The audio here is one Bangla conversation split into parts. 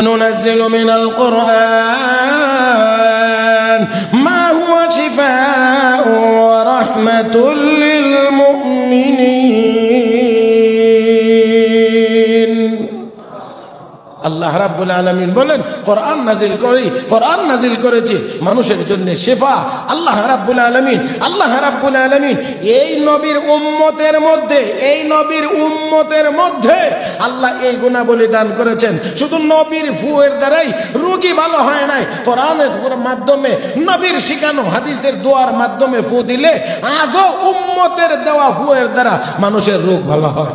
وننزل من القرآن ما هو شفاء ورحمة للمؤمنين. আল্লাহ রাব্বুল আলামিন বলেন, কোরআন নাজিল করি, কোরআন নাজিল করেছি। মানুষের জন্য শেফা। আল্লাহ রাব্বুল আলামিন, আল্লাহ রাব্বুল আলমিন, এই নবীর উম্মতের মধ্যে, এই নবীর উম্মতের মধ্যে আল্লাহ এই গুণাবলী দান করেছেন। শুধু নবীর ফুয়ের দ্বারাই রোগী ভালো হয় নাই। কোরআনের মাধ্যমে নবীর শিখানো হাদিসের দোয়ার মাধ্যমে ফু দিলে আজও উম্মতের দেওয়া ফুয়ের দ্বারা মানুষের রোগ ভালো হয়।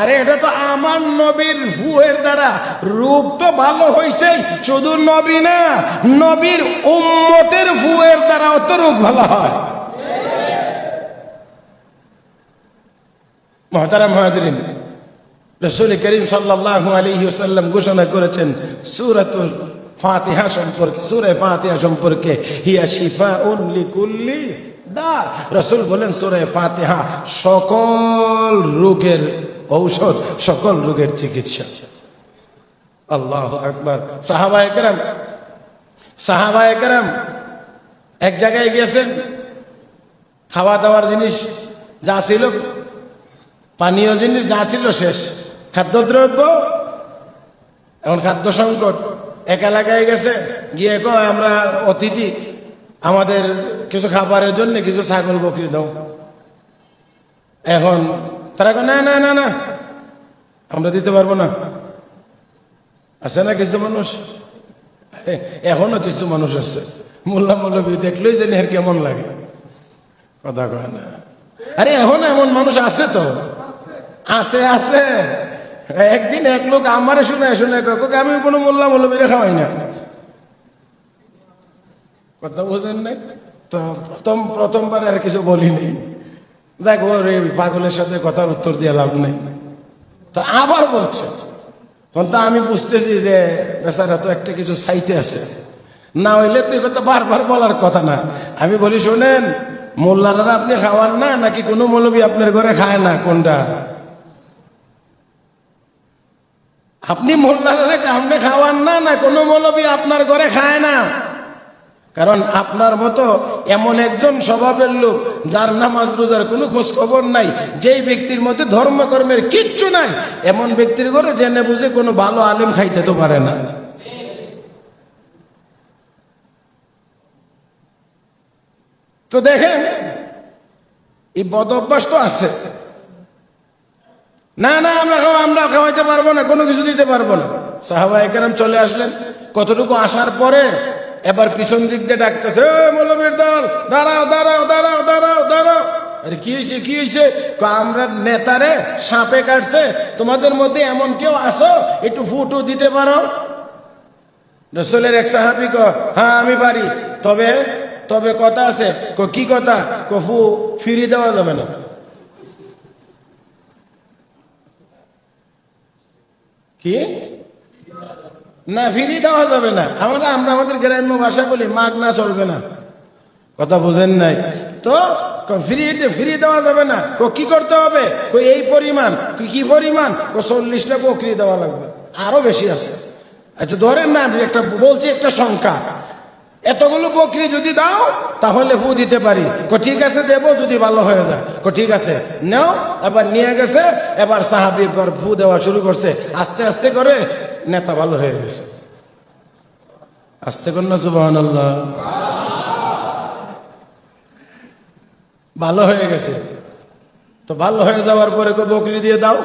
আরে, এটা তো আমার নবীর ফুয়ের দ্বারা। রূপ তো ভালো হয়েছে শুধু নবী না, নবীর উম্মতের ফুয়ের দ্বারাও তো রোগ ভালো হয়। মহতারাম হাজরিন, রসুল করিম সাল্লাহ আলহি সাল্লাম ঘোষণা করেছেন, সুরাতুল ফাতিহা সম্পর্কে সুরে ফাতিহা সম্পর্কে, হিয়া শিফা উল্লি কুল্লি দা। রসুল বলেন সুরে ফাতিহা সকল রোগের ঔষধ সকল রোগের চিকিৎসা। আল্লাহ আকবার। সাহাবায় কেরাম সাহাবায় কেরাম এক জায়গায় গিয়েছেন খাওয়া দাওয়ার জিনিস যা ছিল, পানীয় জিনিস যা ছিল শেষ। খাদ্যদ্রব্য, এখন খাদ্য সংকট। এক এলাকায় গেছে, গিয়ে কয়, আমরা অতিথি, আমাদের কিছু খাবারের জন্য কিছু ছাগল বকরি দাও। এখন তারা না না না না, আমরা দিতে পারব না। আছে না কিছু মানুষ? এখনও কিছু মানুষ আছে। মোল্লা মৌলবী দেখলেই জানি আর কেমন লাগে। কথা কয় না। আরে, এখন এমন মানুষ আছে তো? আছে আছে। একদিন এক লোক আমারে শুনে শুনে আমি কোনো মোল্লা মৌলবীরে খাওয়াই না। কথা বোঝেন নাই? তো প্রথম, প্রথমবার আর কিছু বলিনি দেখ পাগলের সাথে কথার উত্তর দিয়ে লাভ নেই। তো আবার বলছে। তখন তো আমি বুঝতেছি যে, বেচারা তো একটা কিছু সাইতে আছে। না হইলে তো কথা বারবার বলার কথা না। আমি বলি, শোনেন, মোল্লারা আপনি খাওয়ান না, নাকি কোনো মৌলবী আপনার ঘরে খায় না, কোনটা? আপনি মোল্লারে আপনি খাওয়ান না না কোনো মৌলবী আপনার ঘরে খায় না? কারণ আপনার মতো এমন একজন স্বভাবের লোক যার নামাজ রোজার কোনো খোঁজ খবর নাই, যেই ব্যক্তির মধ্যে ধর্মকর্মের কিচ্ছু নাই, এমন ব্যক্তির ঘরে জেনে বুঝে কোনো ভালো আলেম খাইতে তো পারে না। তো দেখেন, এই বদ অভ্যাস তো আছে। না না, আমরা আমরা খাওয়াইতে পারব না, কোনো কিছু দিতে পারব না। সাহাবা একরাম চলে আসলেন। কতটুকু আসার পরে এবার পিছন দিক দিয়ে ডাকতেছে "এ, মৌলবীর দল দাঁড়াও দাঁড়াও দাঁড়াও দাঁড়াও দাঁড়াও। আরে কি হয়েছে কি হয়েছে আমরা নেতারে সাপে কাটছে তোমাদের মধ্যে এমন কেউ আসো একটু ফুটু দিতে পারো? রসুলের এক সাহাবি ক হ্যাঁ আমি পারি। তবে তবে কথা আছে। ক কি কথা? কফু ফিরি দেওয়া যাবে না। কি? না, ফিরি দেওয়া যাবে না। আমরা আমরা আমাদের গ্রাম্য ভাষা বলি, মাগ না চলবে না। কথা বুঝেন নাই? তো ফ্রি ফ্রি দেওয়া যাবে না। কো, কি করতে হবে? কো, এই পরিমাণ, কি কি পরিমাণ? কো, চল্লিশটা বকরি দেওয়া লাগবে। আরও বেশি আছে। আচ্ছা ধরেন না একটা বলছি একটা সংখ্যা। এতগুলো বকরি যদি দাও, তাহলে ফু দিতে পারি। কো, ঠিক আছে, দেবো, যদি ভালো হয়ে যায়। কো, ঠিক আছে, নাও, এবার নিয়ে গেছে, এবার সাহাবি ফু দেওয়া শুরু করছে। আস্তে আস্তে করে নেতা ভালো হয়ে গেছে। আসতে কর না সুবাহ ভালো হয়ে গেছে। তো ভালো হয়ে যাওয়ার পরে বকরি দিয়ে দাও।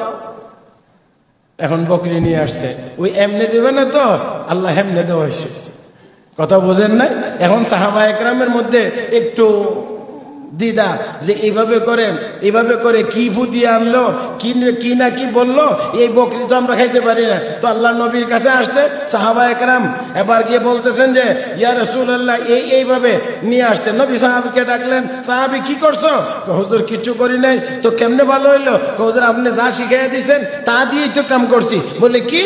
এখন বকরি নিয়ে আসছে। ওই এমনি দেবে না তো? আল্লাহ হেমনে দেওয়া হয়েছে। কথা বোঝেন নাই? এখন সাহাবা একরামের মধ্যে একটু দিদা, যে এইভাবে করে, এভাবে করে কি ফু দিয়ে আনলো, কি কি না কি বলল, এই বকরি তো আমরা খাইতে পারি না। তো আল্লাহ নবীর কাছে আসছে, সাহাবা একরাম, এবার গিয়ে বলতেছেন যে, ইয়া রসুল্লাহ এই এইভাবে নিয়ে আসছে। নবী সাহাবিকে ডাকলেন, সাহাবি, কি করছ? হুজুর কিছু করি নাই। তো কেমনে ভালো হইল? হুজুর, আপনি যা শিখাই দিয়েছেন তা দিয়েই তো কাম করছি। বলে, কি?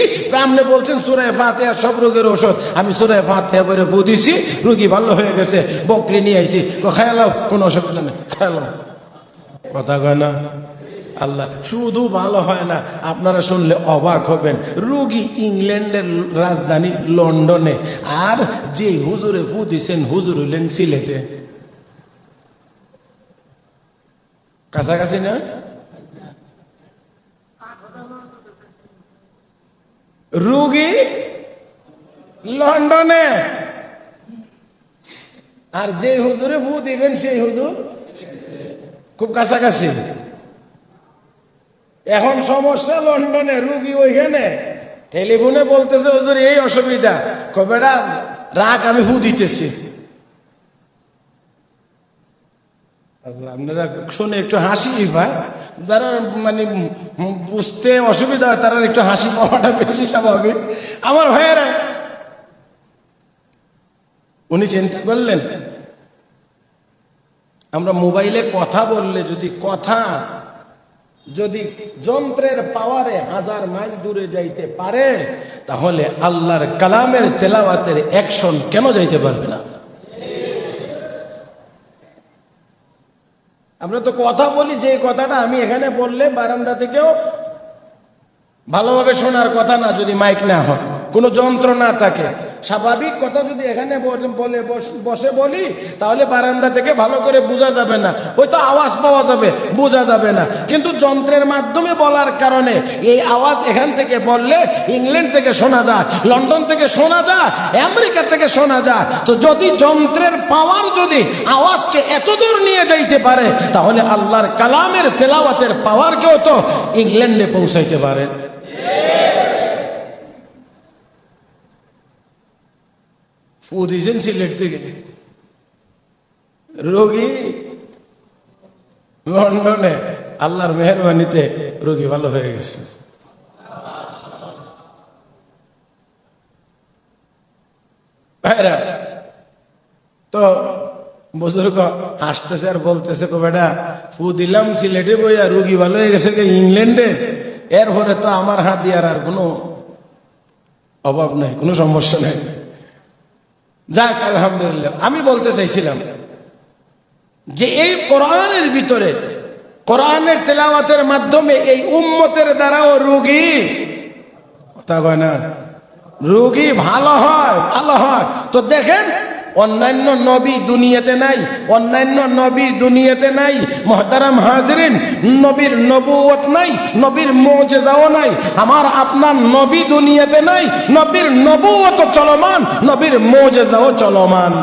আপনি বলছেন সুরায় ফাতেহা সব রোগের ওষুধ আমি সুরায় ফাতেহা করে ফু দিছি রুগী ভালো হয়ে গেছে, বকরি নিয়ে আইছি। খেয়ালাও কোনো নেই খেয়ালাও কথা কয় না। আল্লাহ, শুধু ভালো হয় না, আপনারা শুনলে অবাক হবেন। রুগী ইংল্যান্ডের রাজধানী লন্ডনে। আর যে হুজুরে ফু দিছেন, হুজুর হইলেন সিলেটে। কাছাকাছি না? রুগী লন্ডনে। আর যে হুজুরে ফু দিবেন সেই হুজুর খুব কাছাকাছি। এখন সমস্যা লন্ডনে, রুগী ওইখানে। টেলিফোনে বলতেছে, হুজুর, এই অসুবিধা। কবেটা রাগ আমি ফু দিতেছি। আপনারা শুনে একটু হাসি ভাই যারা মানে বুঝতে অসুবিধা হয়, তারা একটু হাসি পাওয়াটা বেশি স্বাভাবিক। আমার ভাইয়েরা উনি চিন্তা করলেন, আমরা মোবাইলে কথা বললে যদি কথা, যদি যন্ত্রের পাওয়ারে হাজার মাইল দূরে যাইতে পারে, তাহলে আল্লাহর কালামের তেলাওয়াতের অ্যাকশন কেন যাইতে পারবে না? আমরা তো কথা বলি, যে কথাটা আমি এখানে বললে বারান্দা থেকেও ভালোভাবে শোনার কথা না, যদি মাইক না হয়। কোনো যন্ত্র না থাকে। স্বাভাবিক কথা যদি এখানে বলে- বসে বলি, তাহলে বারান্দা থেকে ভালো করে বোঝা যাবে না। ওই তো আওয়াজ পাওয়া যাবে, বোঝা যাবে না। কিন্তু যন্ত্রের মাধ্যমে বলার কারণে এই আওয়াজ এখান থেকে বললে ইংল্যান্ড থেকে শোনা যায়, লন্ডন থেকে শোনা যায়, আমেরিকা থেকে শোনা যায়। তো যদি যন্ত্রের পাওয়ার যদি আওয়াজকে এতদূর নিয়ে যাইতে পারে, তাহলে আল্লাহর কালামের তেলাওয়াতের পাওয়ারকেও তো ইংল্যান্ডে পৌঁছাইতে পারে। ফু দিয়েছেন সিলেট থেকে রোগী লন্ডনে আল্লাহর মেহরবানিতে রোগী ভালো হয়ে গেছে ভাইরা তো বুজুর্গ আসতেছে আর বলতেছে কো বেটা ফু দিলাম সিলেটে বইয়া রুগী ভালো হয়ে গেছে ইংল্যান্ডে এরপরে তো আমার হাত দিয়ার আর কোনো অভাব নাই কোনো সমস্যা নাই যাক, আলহামদুলিল্লাহ। আমি বলতে চাইছিলাম যে এই কোরআনের ভিতরে, কোরআনের তেলাওয়াতের মাধ্যমে এই উম্মতের দ্বারাও রুগী, কথা কয় না, রুগী ভালো হয় ভালো হয়। তো দেখেন অন্যান্য নবী দুনিয়াতে নাই, অন্যান্য নবী দুনিয়াতে নাই, মহতারাম হাজরিন, নবীর নবুয়ত নাই, নবীর মৌজেজাও নাই, আমার আপনার নবী দুনিয়াতে নাই, নবীর নবুয়ত চলমান, নবীর মৌজেজাও চলমান।